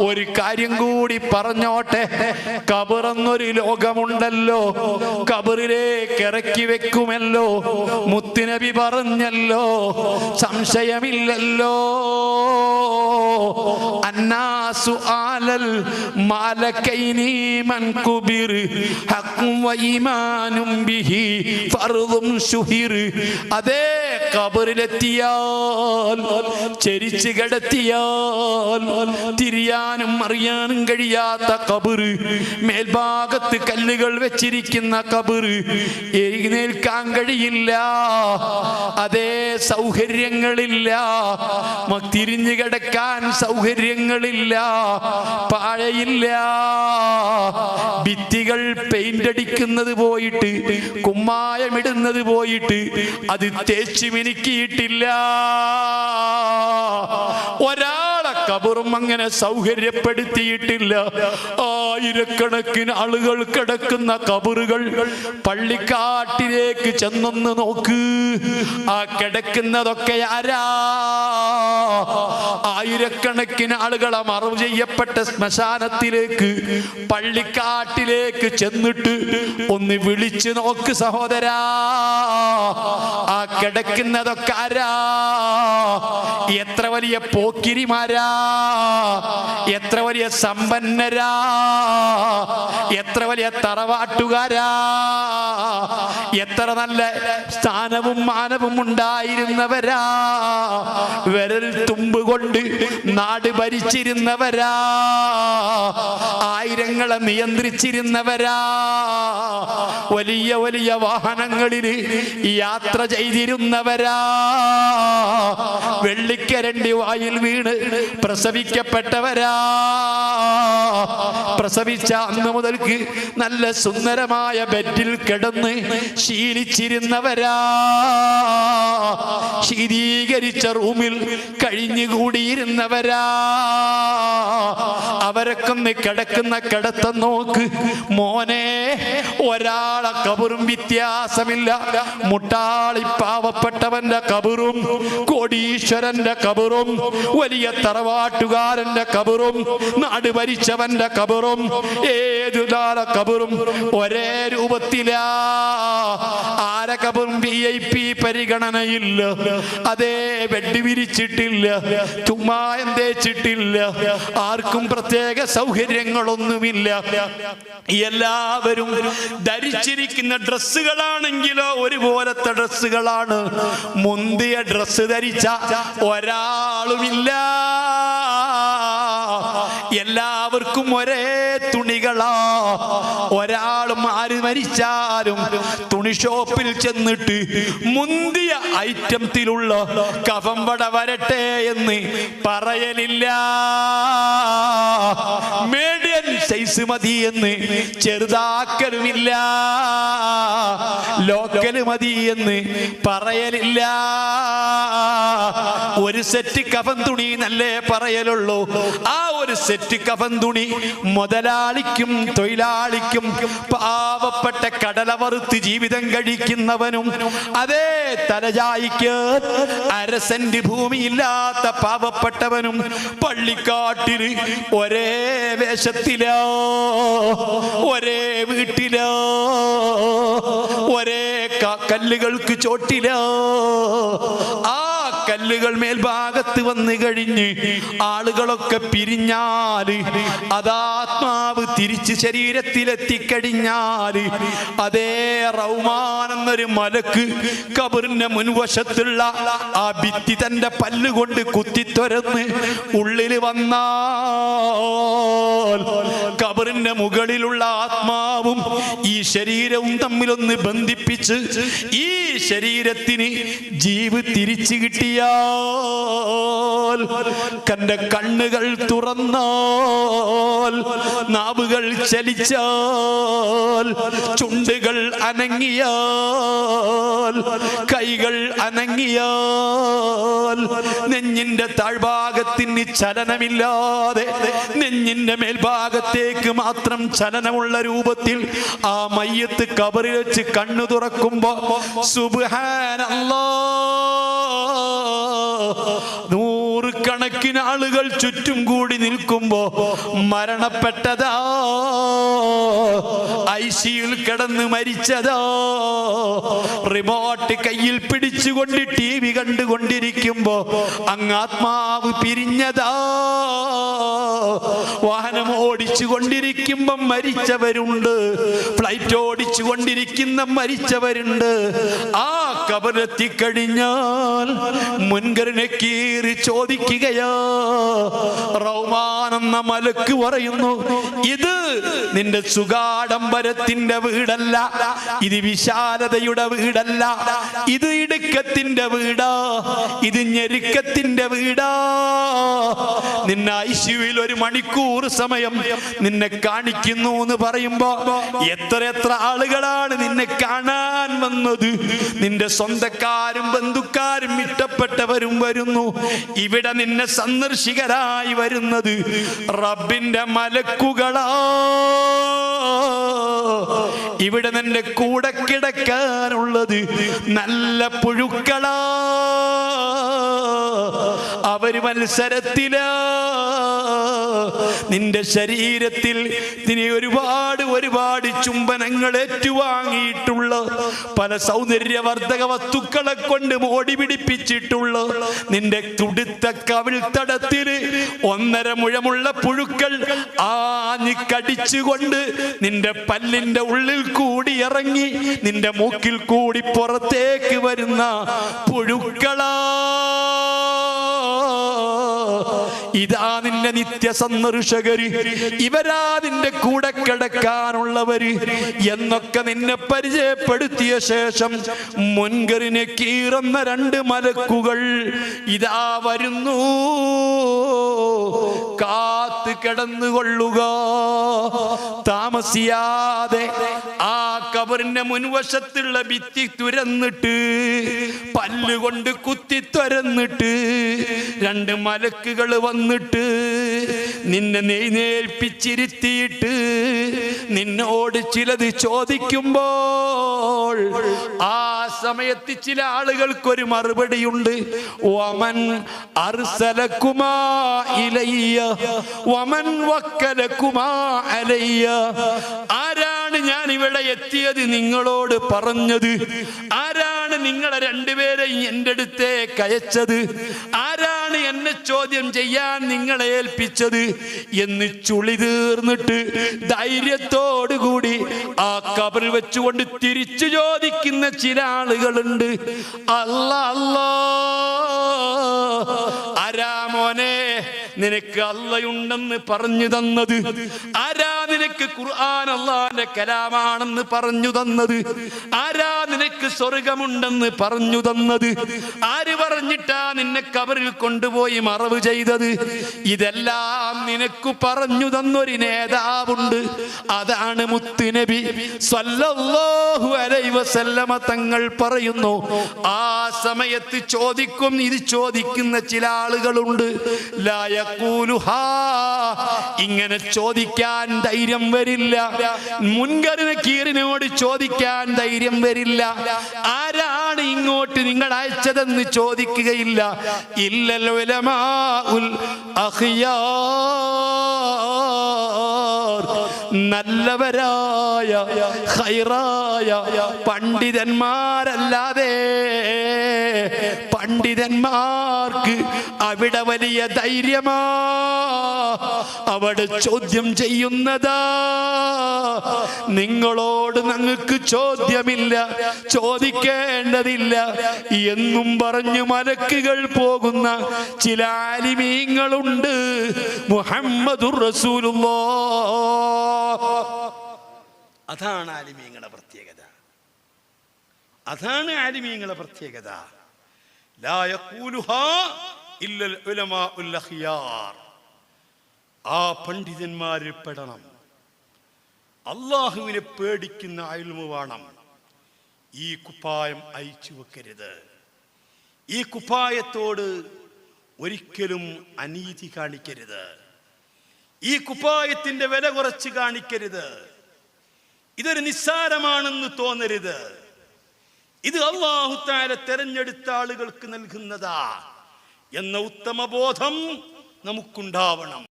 ഒരു കാര്യം കൂടി പറഞ്ഞോട്ടെ? കബറെന്നൊരു ലോകമുണ്ടല്ലോ. കബറിലേക്ക് ഇറക്കി വെക്കുമല്ലോ. മുത്തുനബി പറഞ്ഞല്ലോ സംശയമില്ലല്ലോ. അന്നാസു ആലൽ മാലക്കൈനി മൻ കുബിർ ഹഖും വഈമാനും ബിഹി ഫർദും ശുഹിർ. അതേ കബറിലെത്തിയാൽ ചെരിച്ച് കിടത്തിയാൽ തിരിയാനും അറിയാനും കഴിയാത്ത കബറ്. മേൽഭാഗത്ത് കല്ലുകൾ വെച്ചിരിക്കുന്ന കബറ്. എഴുന്നേൽക്കാൻ കഴിയില്ല. അതേ സൗകര്യങ്ങളില്ല. തിരിഞ്ഞു കിടക്കാൻ സൗകര്യങ്ങളില്ല. പാഴയില്ല. ഭിത്തികൾ പെയിന്റ് അടിക്കുന്നത് പോയിട്ട് കുമ്മായമിടുന്നത് പോയിട്ട് അത് തേച്ചു മിനുക്കിയിട്ടില്ല. ഒരാളെ കബറും അങ്ങനെ സൗകര്യപ്പെടുത്തിയിട്ടില്ല. ആയിരക്കണക്കിന് ആളുകൾ കിടക്കുന്ന കബറുകൾ പള്ളിക്കാട്ടിലേക്ക് ചെന്നൊന്ന് നോക്ക്. ആ കിടക്കുന്നതൊക്കെ ആരാ? ആയിരക്കണക്കിന് ആളുകളെ മറവ് ചെയ്യപ്പെട്ട ശ്മശാനത്തിലേക്ക് പള്ളിക്കാട്ടിലേക്ക് ചെന്നിട്ട് ഒന്ന് വിളിച്ചു നോക്ക് സഹോദരാ. ആ കിടക്കുന്നതൊക്കെ ആരാ? എത്ര വലിയ പോക്കിരിമാരാ? എത്ര വലിയ സമ്പന്നരാ എത്ര വലിയ തറവാട്ടുകാരാ എത്ര നല്ല സ്ഥാനവും മാനവും ഉണ്ടായിരുന്നവരാ വിരൽ തുമ്പ് കൊണ്ട് നാട് ഭരിച്ചിരുന്നവരാ ആയിരങ്ങളെ നിയന്ത്രിച്ചിരുന്നവരാ. വലിയ വലിയ വാഹനങ്ങളിൽ യാത്ര ചെയ്തിരുന്നവരാ. വെള്ളിക്കരണ്ടി വായിൽ വീണ് പ്രസവിക്കപ്പെട്ടവരാ. പ്രസവിച്ച അന്ന് മുതൽക്ക് നല്ല സുന്ദരമായ ബെറ്റിൽ കിടന്ന് ശീലിച്ചിരുന്നവരാ. ശീതീകരിച്ച റൂമിൽ കഴിഞ്ഞുകൂടിയിരുന്നവരാ. അവരൊക്കൊന്ന് കിടക്കുന്ന കിടത്തം നോക്ക്. മോനെ ഒരാളെ കബറും വ്യത്യാസമില്ല. മുട്ടാളി പാവപ്പെട്ടവന്റെ കബറും കോടീശ്വരന്റെ കബറും വലിയ തറവാട്ടുകാരന്റെ കബറും നാട് ഭരിച്ചവന്റെ കബറും ഏതു നാളെ കബറും ഒരേ രൂപത്തിലാ. ആരെ കബറും വി ഐ പി പരിഗണനയില്ല. അതേ വെട്ടി വിരിച്ചിട്ടില്ല. ചുമ്മാ എന്തേച്ചിട്ടില്ല. ആർക്കും പ്രത്യേക സൗകര്യങ്ങളൊന്നുമില്ല. എല്ലാവരും ധരിച്ചിരിക്കുന്ന ഡ്രസ്സുകളാണെങ്കിലോ ഒരുപോലത്തെ ഡ്രസ്സുകളാണ്. മുന്തിയ ഡ്രസ്സ് ധരിച്ച ഒരാളുമില്ല. എല്ലാവർക്കും ഒരേ തുണികളാ. ഒരാളും ആര് മരിച്ചാലും തുണി ഷോപ്പിൽ ചെന്നിട്ട് മുന്തിയ ഐറ്റത്തിലുള്ള കഫം വട വരട്ടെ എന്ന് പറയലില്ല. മീഡിയൻ സൈസ് മതി എന്ന് ചെറുതാക്കലുമില്ല. ലോക്കൽ മതി എന്ന് പറയലില്ല. ഒരു സെറ്റ് കഫൻ തുണി എന്നല്ലേ പറയലുള്ളൂ. ആ ഒരു സെറ്റ് കഫൻ തുണി മുതലാളിക്കും തൊഴിലാളിക്കും പാവപ്പെട്ട കടല വറുത്ത് ജീവിതം കഴിക്കുന്നവനും അതേ തലജായിക്ക് അരസന്റ് ഭൂമിയില്ലാത്ത പാവപ്പെട്ടവനും പള്ളിക്കാട്ടിൽ ഒരേ വേഷത്തിലോ ഒരേ വീട്ടിലോ? ഒരേ കല്ലുകൾക്ക് ചോട്ടിലോ? ആ കല്ലുകൾ മേൽഭാഗത്ത് വന്നു കഴിഞ്ഞ് ആളുകളൊക്കെ പിരിഞ്ഞാൽ അതാത്മാവ് തിരിച്ച് ശരീരത്തിലെത്തിക്കഴിഞ്ഞാൽ അതേ റൗമാൻ എന്നൊരു മലക്ക് കബറിന്റെ മുൻവശത്തുള്ള ആ ഭിത്തി തന്റെ പല്ലുകൊണ്ട് കുത്തിത്തൊരന്ന് ഉള്ളിൽ വന്നാൽ കബറിന്റെ മുകളിലുള്ള ആത്മാവും ഈ ശരീരവും തമ്മിലൊന്ന് ബന്ധിപ്പിച്ച് ഈ ശരീരത്തിന് ജീവ് തിരിച്ചു കിട്ടിയാൽ കന്റെ കണ്ണുകൾ തുറന്നാൽ നാവുകൾ ചലിച്ചാൽ ചുണ്ടുകൾ അനങ്ങിയാൽ കൈകൾ അനങ്ങിയാൽ നെഞ്ഞിന്റെ താഴ്ഭാഗത്തിന് ചലനമില്ലാതെ നെഞ്ഞിന്റെ മേൽഭാഗത്തേക്ക് മാത്രം ചലനമുള്ള രൂപത്തിൽ ആ മയ്യത്ത് കബറിൽ വെച്ച് കണ്ണു തുറക്കുമ്പോ സുബ്ഹാനല്ലാ നൂറുകണക്കിന് ആളുകൾ ചുറ്റും കൂടി നിൽക്കുമ്പോ മരണപ്പെട്ടതാ. ഐസിയിൽ കിടന്ന് മരിച്ചതാ. റിമോട്ട് കയ്യിൽ പിടിച്ചുകൊണ്ട് ടി വി കണ്ടുകൊണ്ടിരിക്കുമ്പോ അങ്ങാത്മാവ് പിരിഞ്ഞതാ. വാഹനം ഓടിച്ചു കൊണ്ടിരിക്കുമ്പം മരിച്ചവരുണ്ട്. ഫ്ലൈറ്റ് ഓടിച്ചു കൊണ്ടിരിക്കുന്ന മരിച്ചവരുണ്ട്. ആ കബറെത്തിക്കഴിഞ്ഞാൽ മുൻകരനെ കീറി ചോദിക്കുകയാ റൗമാനെന്ന മലക്ക് പറയുന്നു ഇത് നിന്റെ സുഗാഡംബരത്തിന്റെ വീടല്ല ഇത് വിശാലതയുടെ വീടല്ല ഇത് ഇടുക്കത്തിന്റെ വീടാ ഇത് ഞെരുക്കത്തിന്റെ വീടാ. നിന്നെ ഐശുവിൽ ഒരു മണിക്കൂർ സമയം നിന്നെ കാണിക്കുന്നു എന്ന് പറയുമ്പോ എത്ര എത്ര ആളുകളാണ് നിന്നെ കാണാൻ വന്നത്. നിന്റെ സ്വന്തക്കാരും ബന്ധുക്കാരും ഇഷ്ടപ്പെട്ടവരും വരുന്നു. ഇവിടെ നിന്നെ സന്ദർശികരായി വരുന്നത് റബ്ബിന്റെ മലക്കുകളാ. ഇവിടെ നിന്റെ കൂടെ കിടക്കാനുള്ളത് നല്ല പുഴുക്കളാ. അവർ മത്സരത്തിലാ. നിന്റെ ശരീരത്തിൽ നീ ഒരുപാട് ഒരുപാട് ചുംബനങ്ങൾ ഏറ്റുവാങ്ങിയിട്ടുള്ള പല സൗന്ദര്യവർദ്ധക വസ്തുക്കളെ കൊണ്ട് മോടി പിടിപ്പിച്ചിട്ടുള്ള നിന്റെ തുടുത്ത കവിൾത്തടത്തിൽ ഒന്നര മുഴമുള്ള പുഴുക്കൾ ആഞ്ഞി കടിച്ചുകൊണ്ട് നിന്റെ പല്ലിന്റെ ഉള്ളിൽ കൂടി ഇറങ്ങി നിന്റെ മൂക്കിൽ കൂടി പുറത്തേക്ക് വരുന്ന പുഴുക്കളാ. ഇതാ നിന്റെ നിത്യ സന്ദർശകര് ഇവരാ നിന്റെ കൂടെ കിടക്കാനുള്ളവര്. എന്നൊക്കെ നിന്നെ പരിചയപ്പെടുത്തിയ ശേഷം മുൻകറിനെ കീറുന്ന രണ്ട് മലക്കുകൾ ഇതാ വരുന്നു. കാത്ത് കിടന്നുകൊള്ളുക. താമസിയാതെ ആ കബറിന്റെ മുൻവശത്തുള്ള ഭിത്തി തുരന്നിട്ട് പല്ലുകൊണ്ട് കുത്തി തുരന്നിട്ട് രണ്ട് മലക്കുകൾ വന്നിട്ട് നിന്നെ നെയ്നേൽപ്പിച്ചിരുത്തിയിട്ട് നിന്നോട് ചിലത് ചോദിക്കുമ്പോൾ ആ സമയത്ത് ചില ആളുകൾക്കൊരു മറുപടിയുണ്ട്. വമൻ അർസലക്കുമാ ഇലയ്യ വമൻ വക്കലക്കുമാ അലയ്യ. ആരാണ് ഞാൻ ഇവിടെ എത്തിയത് നിങ്ങളോട് പറഞ്ഞത്? ആരാണ് നിങ്ങളെ രണ്ടുപേരെയും എന്റെ അടുത്തേക്ക് അയച്ചത്? എന്നെ ചോദ്യം ചെയ്യാൻ നിങ്ങളെ ഏൽപ്പിച്ചത് എന്ന് ചുളി തീർന്നിട്ട് ധൈര്യത്തോടുകൂടി ആ കബറിൽ വെച്ചുകൊണ്ട് തിരിച്ചു ചോദിക്കുന്ന ചില ആളുകളുണ്ട്. അല്ല അല്ലോ. ആരാ മോനെ. നിനക്ക് അല്ലയുണ്ടെന്ന് പറഞ്ഞു തന്നത്. ആരാ നിനക്ക് ഖുർആൻ അള്ളാന്റെ കലാമാണെന്ന് പറഞ്ഞു തന്നത്? ആരാ നിനക്ക് സ്വർഗമുണ്ടെന്ന് പറഞ്ഞു തന്നത്? ആര് പറഞ്ഞിട്ടാ നിന്നെ കബറിൽ കൊണ്ടുപോയി മറവ് ചെയ്തത്? ഇതെല്ലാം നിനക്ക് പറഞ്ഞു തന്നൊരു നേതാവുണ്ട്. അതാണ് മുത്തുനബി. സല്ലല്ലാഹു അലൈഹി വസല്ലമ തങ്ങൾ പറയുന്നു ആ സമയത്ത് ചോദിക്കും ഇത് ചോദിക്കുന്ന ചില ആളുകളുണ്ട്. ലാ യഖൂലുഹാ. ഇങ്ങനെ ചോദിക്കാൻ ധൈര്യം വരില്ല. മുൻകരുന്ന കീറിനോട് ചോദിക്കാൻ ധൈര്യം വരില്ല. ആരാണ് ഇങ്ങോട്ട് നിങ്ങൾ അയച്ചതെന്ന് ചോദിക്കുകയില്ല. ഇല്ലല്ലോ നല്ലവരായ ഹൈറായ പണ്ഡിതന്മാരല്ലാതെ പണ്ഡിതന്മാർക്ക് അവിടെ വലിയ ധൈര്യമാ. അവിടെ ചോദ്യം ചെയ്യുന്നതാ. നിങ്ങളോട് ഞങ്ങൾക്ക് ചോദ്യമില്ല ചോദിക്കേണ്ടതില്ല. എന്നും പറഞ്ഞു മലക്കുകൾ പോകുന്ന ചില ആലിമീങ്ങളുണ്ട്. റസൂലുള്ളാഹ് അതാണ് ആലിമീങ്ങളുടെ പ്രത്യേകത. അതാണ് ആലിമീങ്ങളുടെ പ്രത്യേകത. ആ പണ്ഡിതന്മാരിൽ പെടണം. അള്ളാഹുവിനെ പേടിക്കുന്ന അയൽമു വേണം. ഈ കുപ്പായം അയച്ചു വെക്കരുത്. ഈ കുപ്പായത്തോട് ഒരിക്കലും അനീതി കാണിക്കരുത്. ഈ കുപ്പായത്തിന്റെ വില കുറച്ച് കാണിക്കരുത്. ഇതൊരു നിസ്സാരമാണെന്ന് തോന്നരുത്. ഇത് അള്ളാഹുത്താര തെരഞ്ഞെടുത്ത ആളുകൾക്ക് നൽകുന്നതാ എന്ന ഉത്തമബോധം നമുക്കുണ്ടാവണം.